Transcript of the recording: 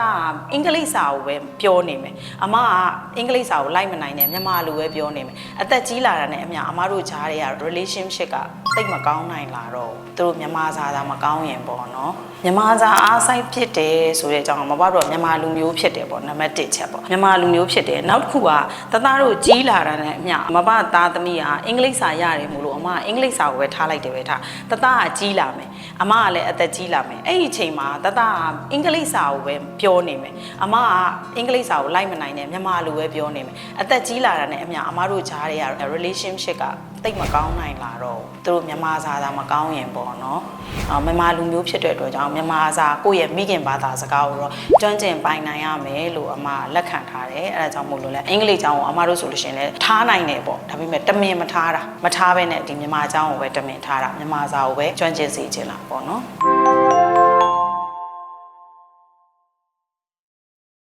ဒါအင်္ဂလိပ်စာကိုပဲပြောနေမယ်အမကအင်္ဂလိပ်စာကိုလိုက်မနိုင်နဲ့မြန်မာလိုပဲပြောနေမယ်အသက်ကြီးလာတာနဲ့အမျှအမတို့ကြားတွေက relationship ကတိတ်မကောင်းနိုင်လာတော့ဘူးသူတို့မြန်မာစာသာမကောင်းရင်ပေါ့နော်မြန်မာစာအားဆိုင်ဖြစ်တယ်ဆိုတဲ့အကြောင်းမဘတို့ကမြန်မာလူမျိုးဖြစ်တယ်ပေါ့နံပါတ်1ချက်ပေါ့မြန်မာလူမျိုးဖြစ်တယ်နောက်တစ်ခုကတသားတို့ကြီးလာတာနဲ့အမျှမဘသားသမီးကအင်္ဂလိပ်စာရတယ်မို့လို့အမကအင်္ဂလိပ်စာကိုပဲထားလိုက်တယ်ပဲထားတသားကကြီးလာမယ်အမကလည်းအသက်ကြီးလာမယ်အဲ့ဒီအချိန်မှာတသားကအင်္ဂလိပ်စာကိုပဲပြောနေမယ်အမကအင်္ဂလိပ်စာကိုလိုက်မနိုင်နဲ့မြန်မာလိုပဲပြောနေမယ်အသက်ကြီးလာတာနဲ့အမျှအမတို့ကြားတွေက relationship ကတိတ်မကောင်းနိုင်လာတော့ဘူးသူတို့မြန်မာစာသာမကောင်းရင်ပေါ့နော်အော်မြန်မာလူမျိုးဖြစ်တဲ့အတွက်ကြောင့်မြန်မာစာကိုယ့်ရဲ့မိခင်ဘာသာစကားကိုတော့ကျွမ်းကျင်ပိုင်နိုင်ရမယ်လို့အမလက်ခံထားတယ်အဲဒါကြောင့်မို့လို့လဲအင်္ဂလိပ်ကျောင်းကိုအမတို့ဆိုလို့ရှရင်လဲထားနိုင်တယ်ပေါ့ဒါပေမဲ့တမင်မထားတာမထားဘဲနဲ့ဒီမြန်မာကျောင်းကိုပဲတမင်ထားတာမြန်မာစာကိုပဲကျွမ်းကျင်စေချင်တာပေါ့နော်